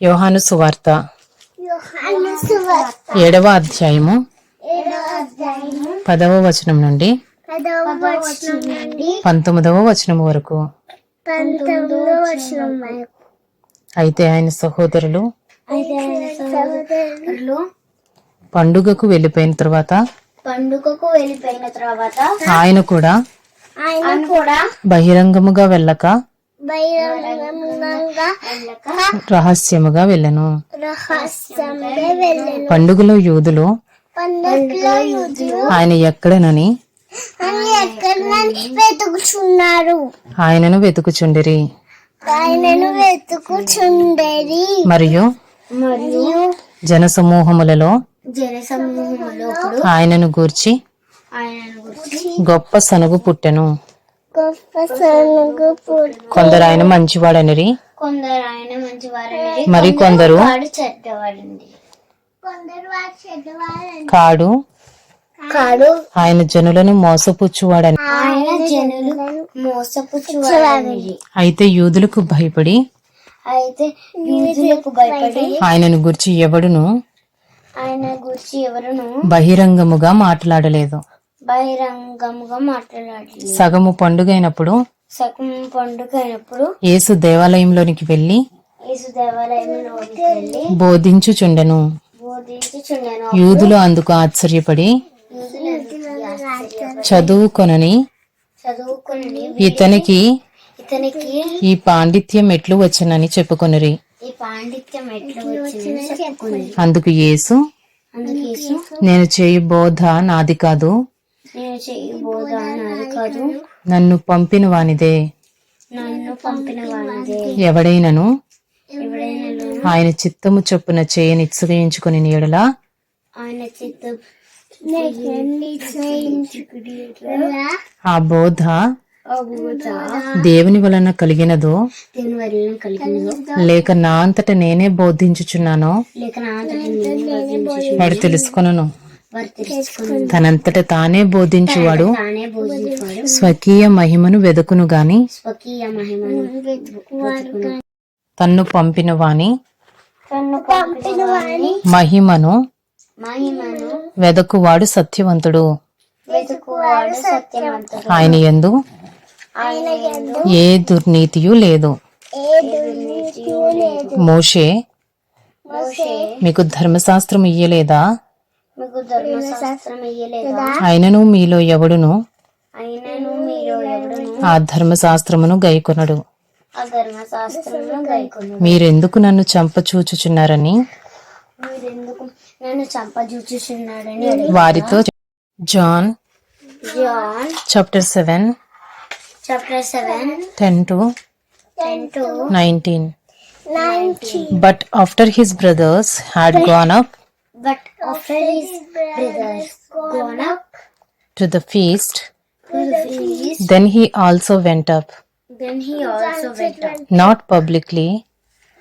యోహాను సువార్త ఏడవ అధ్యాయము పదవ వచనం నుండి పంతొమ్మిదవ వచనం వరకు. అయితే ఆయన సహోదరులు పండుగకు వెళ్ళిపోయిన తర్వాత పండుగకు వెళ్ళిపోయిన తర్వాత ఆయన కూడా ఆయన కూడా బహిరంగముగా వెళ్ళక రహస్యముగా వెళ్ళను. పండుగలో యూదులు ఆయన ఎక్కడనని వెతుకుచున్నారు. ఆయనను వెతుకుచుండిరి. ఆయనను వెతుకుచుండేది మరియు జనసమూహములలో జనసమూహంలో ఆయనను గూర్చి గొప్ప సనుగు పుట్టెను. కొందరు ఆయన మంచివాడనిరి? కొందరు ఆయన మరి కొందరు చెడ్డవాడండి. కాడు? కాడు? ఆయన జనులను మోసపుచ్చువాడని. ఆయన జనులు మోసపుచ్చువాడండి అయితే యూదులకు భయపడి? అయితే యూదులకు భయపడి? ఆయనను గురించి ఎవడును? ఆయన గురించి ఎవరును? బహిరంగముగా మాట్లాడలేదు. బహిరంగముగా మాట్లాడాలి. సగము పండుగైనప్పుడు సగం పండుగ అయినప్పుడు యేసు దేవాలయంలోనికి వెళ్ళి యేసు దేవాలయంలోకి వెళ్ళి బోధించుచుండెను. బోధించుచుండెను. యూదులు అందుకు ఆశ్చర్యపడి చదువుకొనని చదువుకుని ఇతనికి ఇతనికి ఈ పాండిత్యం ఎట్లు వచ్చనని చెప్పుకొనిరి. అందుకు యేసు నేను చేయు బోధ నాది కాదు. నేను కాదు. నన్ను పంపిన వానిదే నన్ను పంపిన వాడిదే ఎవడైనను? ఎవడైనా ఆయన చిత్తము చొప్పున చేయని ఇత్సగించుకుని నీడలా ఆయన చిత్తం ఆ బోధ దేవుని వలన కలిగినదో? లేక నా అంతట నేనే బోధించుచున్నానో? వాడు తెలుసుకొనను. తనంతట తానే బోధించువాడు. స్వకీయ మహిమను వెదకును గాని. తన్ను పంపిన వాని మహిమను వెదకువాడు సత్యవంతుడు. ఆయన ఎందు ఏ దుర్నీతియు లేదు. మోషే మీకు ధర్మశాస్త్రం ఇయ్యలేదా? మీకు ధర్మశాస్త్రం ఇయ్యలేదా? ఆయనను మీలో ఎవడును అయినను మీరు ఎవడును ఆ ధర్మశాస్త్రమును గైకొనడు. ఆ ధర్మశాస్త్రమును గైకొను మీరెందుకు నన్ను చంపచూచుచున్నారని? మీరెందుకు నన్ను వారితో John John chapter seven chapter seven ten to ten to nineteen. But after his brothers had gone up But after his brothers gone up to the feast, to the feast, then he also went up. Then he also went up, not publicly,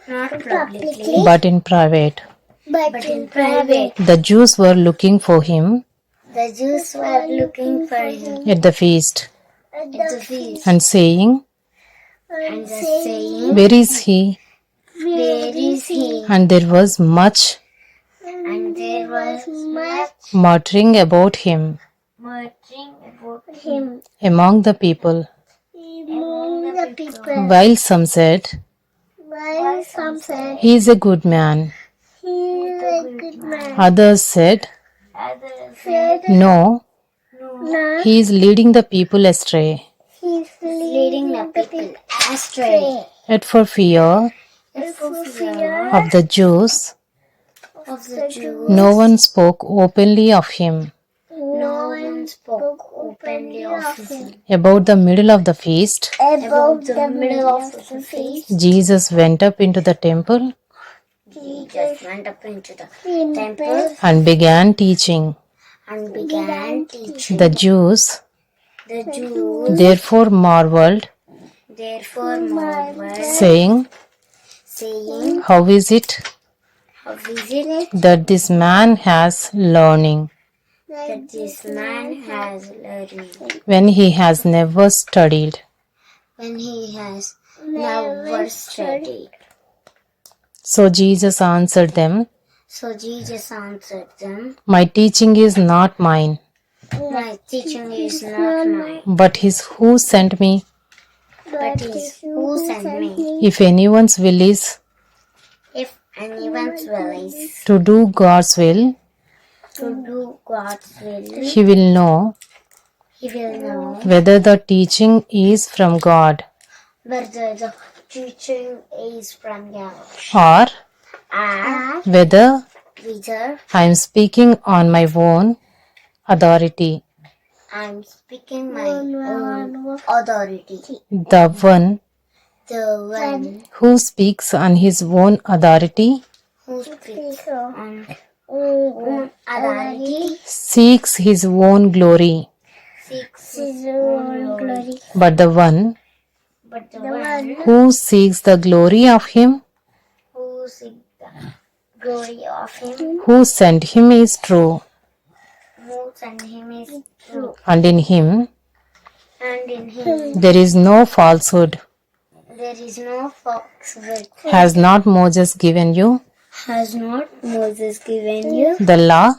not publicly, but in private. But in private, the Jews were looking for him. The Jews were looking for him at the feast, at the feast, and saying, and saying, Where is he? Where is he? And there was much and there was much muttering about him. muttering about him. Among the people. Among the people. while some said while some said he is a good man. He is a good man. others said others said no. No. He is leading the people astray. He's leading the people astray. yet for fear and for fear of the jews of the Jews. no one spoke openly of him. No one spoke openly of him. About the middle of the feast? About the middle of the feast. Jesus went up into the temple Jesus went up into the temple and began teaching. and began teaching. The jews the Jews therefore marveled therefore marveled saying saying how is it how is it that this man has learning. That this man has learning. When he has never studied. When he has never studied. So Jesus answered them, So Jesus answered them, My teaching is not mine, My teaching is not mine, but his who sent me. but is who sent me. If anyone's will is If anyone's will is to do God's will, to do God's will, he will know he will know whether the teaching is from God whether the teaching is from God or or whether whether I am speaking on my own authority. I'm speaking my own authority. The one The one. Who speaks on his own authority? Who speaks on own authority? Seeks his own glory, seeks his own glory. but the one. But the one. who seeks the glory of him? Who seeks the glory of him? Who sent him is true, who sent him is true, and in him and in him. there is no falsehood. There is no falsehood. Has not Moses given you Has not Moses given you the law?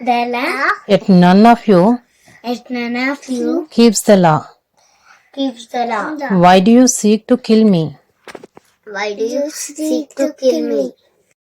the law? Yet none of you Yet none of you keeps the law. keeps the law. Why do you seek to kill me? Why do you seek to kill me?